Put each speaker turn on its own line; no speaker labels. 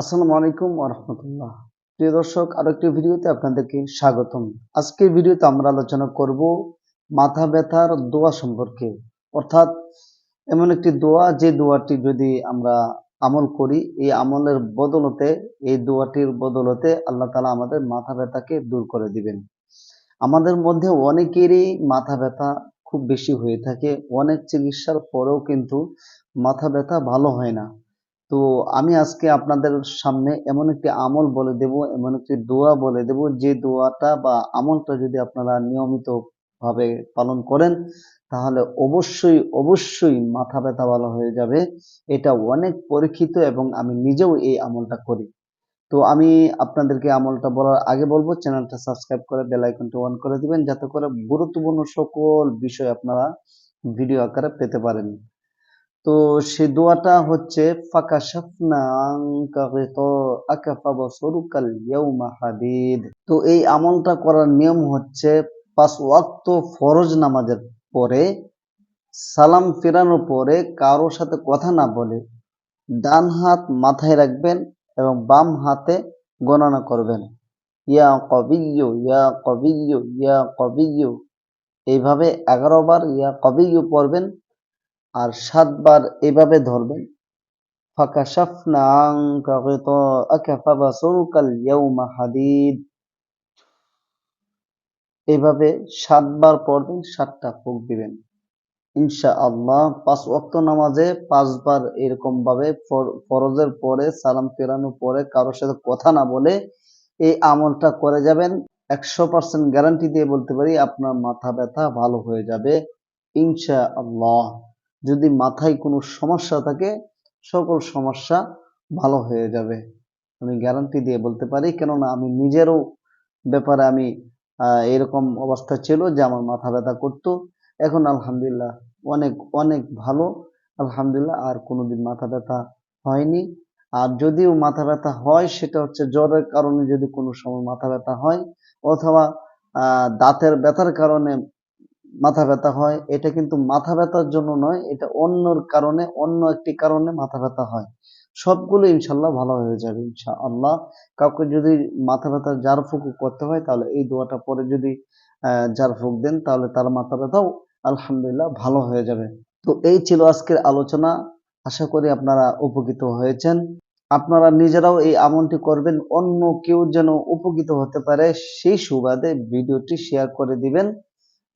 আসসালামু আলাইকুম রহমতুল্লাহ। প্রিয় দর্শক, আরও একটি ভিডিওতে আপনাদেরকে স্বাগতম। আজকের ভিডিওতে আমরা আলোচনা করব মাথা ব্যথার দোয়া সম্পর্কে। অর্থাৎ এমন একটি দোয়া, যে দোয়াটি যদি আমরা আমল করি, এই আমলের বদলতে, এই দোয়াটির বদলতে আল্লাহ তালা আমাদের মাথা ব্যথাকে দূর করে দিবেন। আমাদের মধ্যে অনেকেরই মাথা ব্যথা খুব বেশি হয়ে থাকে। অনেক চিকিৎসার পরেও কিন্তু মাথা ব্যথা ভালো হয় না। তো আমি আজকে আপনাদের সামনে এমন একটি আমল বলে দেব, এমন একটি দোয়া বলে দেব, যে দোয়াটা বা আমলটা যদি আপনারা নিয়মিত ভাবে পালন করেন, তাহলে অবশ্যই অবশ্যই মাথা ব্যথা ভালো হয়ে যাবে। এটা অনেক পরীক্ষিত এবং আমি নিজেও এই আমলটা করি। তো আমি আপনাদেরকে আমলটা বলার আগে বলব, চ্যানেলটা সাবস্ক্রাইব করে বেল আইকনটা অন করে দিবেন, যাতে করে গুরুত্বপূর্ণ সকল বিষয় আপনারা ভিডিও আকারে পেতে পারেন। তো সে দোয়াটা হচ্ছে তো এই আমলটা করার নিয়ম হচ্ছে, পাঁচ ওয়াক্ত ফরজ নামাজের পরে সালাম ফেরানোর পরে কারোর সাথে কথা না বলে ডান হাত মাথায় রাখবেন এবং বাম হাতে গণনা করবেন। ইয়া কবিয়্যু ইয়া কবিয়্যু ইয়া কবিয়্যু। এইভাবে এগারো বার ইয়া কবিয়্যু পড়বেন। আর সাতবার এভাবে ধরবেন। এভাবে সাতবার পড়বেন, সাতটা ফুক দিবেন। ইনশা আল্লাহ পাঁচ ওয়াক্ত নামাজে পাঁচবার এরকম ভাবে ফরজের পরে, সালাম ফেরানোর পরে কারোর সাথে কথা না বলে এই আমলটা করে যাবেন। একশো পার্সেন্ট গ্যারান্টি দিয়ে বলতে পারি আপনার মাথা ব্যথা ভালো হয়ে যাবে। ইনশা আল্লাহ যদি মাথায় কোনো সমস্যা থাকে, সকল সমস্যা ভালো হয়ে যাবে। আমি গ্যারান্টি দিয়ে বলতে পারি, কেননা আমি নিজেরও ব্যাপারে আমি এরকম অবস্থা ছিল যে আমার মাথা ব্যথা করতো। এখন আলহামদুলিল্লাহ অনেক অনেক ভালো। আলহামদুলিল্লাহ আর কোনোদিন মাথা ব্যথা হয়নি। আর যদিও মাথা ব্যথা হয়, সেটা হচ্ছে জ্বরের কারণে যদি কোনো সময় মাথা ব্যথা হয়, অথবা দাঁতের ব্যথার কারণে মাথা ব্যথা হয়, এটা কিন্তু মাথা ব্যথার জন্য নয়, এটা অন্যর কারণে, অন্য একটি কারণে মাথা ব্যথা হয়। সবগুলো ইনশাল্লাহ ভালো হয়ে যাবে ইনশা আল্লাহ কাউকে যদি মাথা ব্যথা জার ফুক করতে হয়, তাহলে এই দোয়াটা পরে যদি জার ফুক দেন, তাহলে তার মাথা ব্যথাও আলহামদুলিল্লাহ ভালো হয়ে যাবে। তো এই ছিল আজকের আলোচনা, আশা করি আপনারা উপকৃত হয়েছেন। আপনারা নিজেরাও এই আমলটি করবেন, অন্য কেউ যেন উপকৃত হতে পারে, সেই সুবাদে ভিডিওটি শেয়ার করে দিবেন।